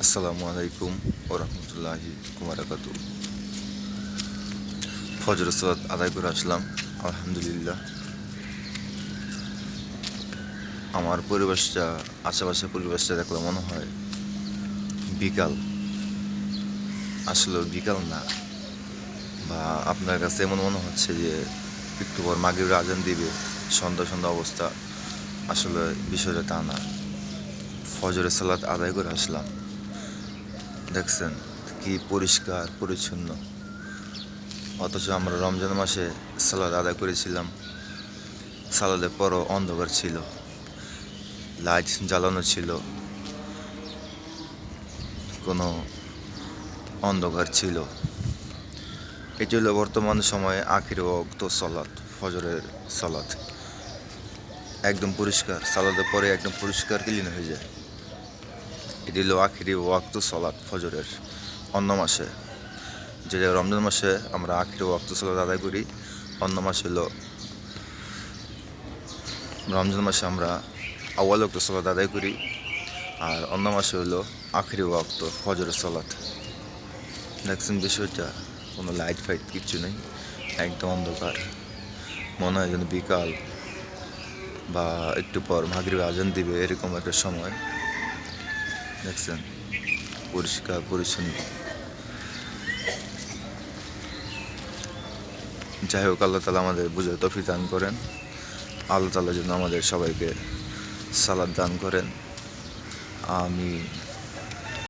আসসালামু আলাইকুম ও রহমতুল্লাহি কুমারাকাত ফজর সালাত আদায় করে আসলাম আলহামদুলিল্লাহ আমার পরিবেশটা আশেপাশে পরিবেশটা দেখলে মনে হয় বিকাল আসলে বিকাল না বা আপনার কাছে এমন মনে হচ্ছে যে একটু পর মাগরিবের আজান দিবে সন্ধ্যা সন্ধ্যা অবস্থা আসলে বিষয়টা তা না ফজরের সালাত আদায় করে আসলাম। দেখছেন কি পরিষ্কার, পরিচ্ছন্ন। অথচ আমরা রমজান মাসে সালাদ আদায় করেছিলাম। সালাদের পরও অন্ধকার ছিল। লাইট জ্বালানো ছিল। কোনো অন্ধকার ছিল। এটি হলো বর্তমান সময়ে আখির অক্ত সলাৎ ফজরের সালাত। একদম পরিষ্কার, সালাদের পরে একদম পরিষ্কার, ক্লিন হয়ে যায়। এটি হলো আখিরি ওয়াক্ত সলাৎ ফজরের অন্য মাসে, যেটা রমজান মাসে আমরা আখিরি ওয়াক্ত সলাৎ আদায় করি। অন্য মাসে হলো রমজান মাসে আমরা আওয়াল ওয়াক্ত সলাৎ আদায় করি আর অন্য মাসে হলো আখিরি ওয়াক্ত ফজরের সলাৎ দেখছেন বিষয়টা, কোনো লাইট ফাইট কিচ্ছু নেই, একদম অন্ধকার। মনে হয় যেন বিকাল বা একটু পর মাগরিবে আজান দিবে, এরকম একটা সময়। দেখছেন পরিষ্কার, পরিচ্ছন্ন। যাই হোক, আল্লাহ তালা আমাদের বুঝে তফি দান করেন। আল্লাহ তালা যেন আমাদের সবাইকে সালাদ দান করেন। আমি